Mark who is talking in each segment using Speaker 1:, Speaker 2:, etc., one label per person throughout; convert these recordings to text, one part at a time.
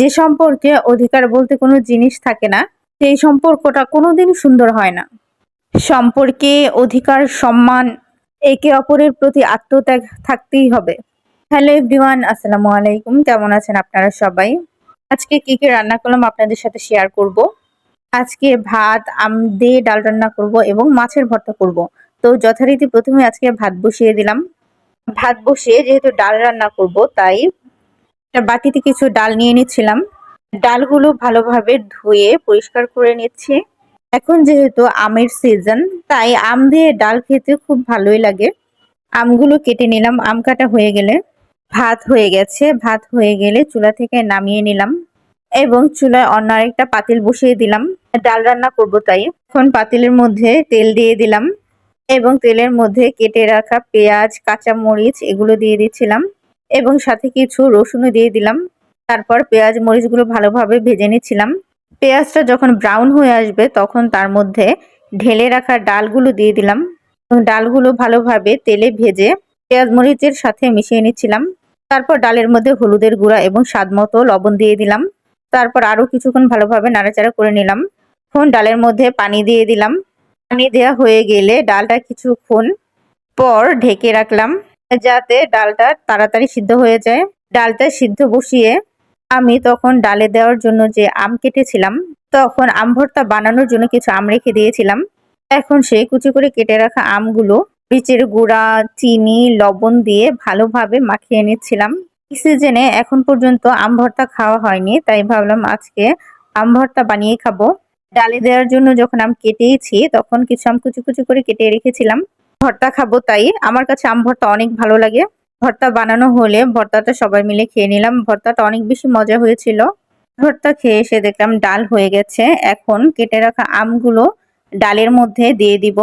Speaker 1: যে সম্পর্কে অধিকার বলতে কোনো জিনিস থাকে না, সেই সম্পর্কটা কোনোদিন সুন্দর হয় না। সম্পর্কে অধিকার, সম্মান, একে অপরের প্রতি আত্মত্যাগ থাকতেই হবে। হ্যালো এভরিওয়ান, আসসালামু আলাইকুম। কেমন আছেন আপনারা সবাই? আজকে কি কি রান্না করলাম আপনাদের সাথে শেয়ার করব। আজকে ভাত, আম দিয়ে ডাল রান্না করব এবং মাছের ভর্তা করব। তো যথারীতি প্রথমে আজকে ভাত বসিয়ে দিলাম। ভাত বসিয়ে যেহেতু ডাল রান্না করব, তাই বাটিতে কিছু ডাল নিয়ে নিচ্ছিলাম। ডালগুলো ভালোভাবে ধুয়ে পরিষ্কার করে নিচ্ছি। এখন যেহেতু আমের সিজন তাই আম দিয়ে ডাল খেতে খুব ভালোই লাগে। আমগুলো কেটে নিলাম, আম কাটা হয়ে গেলে। ভাত হয়ে গেছে, ভাত হয়ে গেলে চুলা থেকে নামিয়ে নিলাম। এবং চুলায় অন্য আরেকটা পাতিল বসিয়ে দিলাম। ডাল রান্না করব তাই। এখন পাতিলের মধ্যে তেল দিয়ে দিলাম। এবং তেলের মধ্যে কেটে রাখা পেঁয়াজ কাঁচা মরিচ এগুলো দিয়ে দিচ্ছিলাম। এবং সাথে কিছু রসুনও দিয়ে দিলাম। তারপর পেঁয়াজ, মরিচগুলো ভালোভাবে ভেজে নিচ্ছিলাম। পেঁয়াজটা যখন ব্রাউন হয়ে আসবে, তখন তার মধ্যে ঢেলে রাখা ডালগুলো দিয়ে দিলাম। এবং ডালগুলো ভালোভাবে তেলে ভেজে পেঁয়াজ, মরিচের সাথে মিশিয়ে নিচ্ছিলাম। তারপর ডালের মধ্যে হলুদের গুঁড়া এবং স্বাদ মতো লবণ দিয়ে দিলাম। তারপর আরও কিছুক্ষণ ভালোভাবে নাড়াচাড়া করে নিলাম। এখন ডালের মধ্যে পানি দিয়ে দিলাম। পানি দেওয়া হয়ে গেলে ডালটা কিছুক্ষণ পর ঢেকে রাখলাম। যাতে ডালটা তাড়াতাড়ি সিদ্ধ হয়ে যায়। ডালটা সিদ্ধ বসিয়ে আমি তখন ডালে দেওয়ার জন্য যে আম কেটেছিলাম, তখন আম ভর্তা বানানোর জন্য কিছু আম রেখে দিয়েছিলাম। এখন সেই কুচি করে কেটে রাখা আমগুলো বীচের গুঁড়া, চিনি, লবণ দিয়ে ভালোভাবে মাখিয়ে নিচ্ছিলাম। সিজনে এখন পর্যন্ত আম ভর্তা খাওয়া হয়নি, তাই ভাবলাম আজকে আম ভর্তা বানিয়ে খাব। ডালে দেওয়ার জন্য যখন আম কেটেইছি, তখন কিছু আম কুচি কুচি করে কেটে রেখেছিলাম। ভর্তা খাব তাই। আমার কাছে আম ভর্তা অনেক ভালো লাগে। ভর্তা বানানো হলে ভর্তাটা সবাই মিলে খেয়ে নিলাম। ভর্তাটা অনেক বেশি মজা হয়েছিল। ভর্তা খেয়ে এসে দেখলাম ডাল হয়ে গেছে। এখন কেটে রাখা আমগুলো ডালের মধ্যে দিয়ে দিব।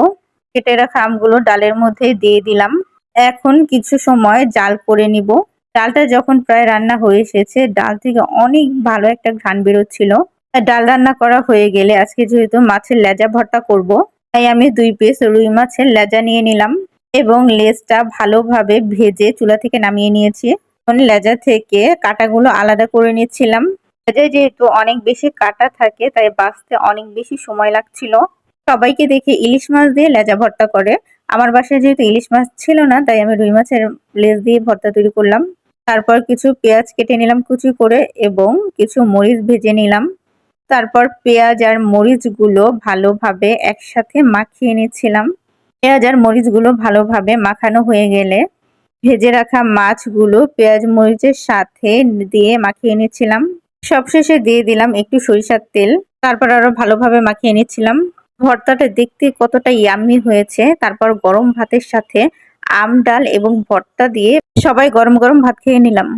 Speaker 1: কেটে রাখা আমগুলো ডালের মধ্যে দিয়ে দিলাম। এখন কিছু সময় জাল করে নিব। ডালটা যখন প্রায় রান্না হয়ে এসেছে, ডাল থেকে অনেক ভালো একটা ঘ্রাণ বেরোচ্ছিল। ডাল রান্না করা হয়ে গেলে আজকে যেহেতু মাছের লেজা ভর্তা করব তাই আমি দুই পিস রুই মাছের লেজা নিয়ে নিলাম এবং লেজটা ভালোভাবে ভেজে চুলা থেকে নামিয়ে নিয়েছি। এখন লেজা থেকে কাটাগুলো আলাদা করে নিয়েছিলাম লেজায় যেহেতু অনেক বেশি কাটা থাকে, তাই বাঁচতে অনেক বেশি সময় লাগছিল। সবাইকে দেখে ইলিশ মাছ দিয়ে লেজা ভর্তা করে। আমার বাসায় যেহেতু ইলিশ মাছ ছিল না, তাই আমি রুই মাছের লেজ দিয়ে ভর্তা তৈরি করলাম। তারপর কিছু পেঁয়াজ কেটে নিলাম কুচি করে এবং কিছু মরিচ ভেজে নিলাম। তারপর পেঁয়াজ আর মরিচগুলো ভালোভাবে একসাথে মাখিয়ে নিচ্ছিলাম। পেঁয়াজ আর মরিচগুলো ভালোভাবে মাখানো হয়ে গেলে ভেজে রাখা মাছগুলো পেঁয়াজ, মরিচের সাথে দিয়ে মাখিয়ে নিচ্ছিলাম। সবশেষে দিয়ে দিলাম একটু সরিষার তেল, তারপর আরও ভালোভাবে মাখিয়ে নিচ্ছিলাম। ভর্তাটা দেখতে কতটা ইয়াম্মি হয়েছে। তারপর গরম ভাতের সাথে আম, ডাল এবং ভর্তা দিয়ে সবাই গরম গরম ভাত খেয়ে নিলাম।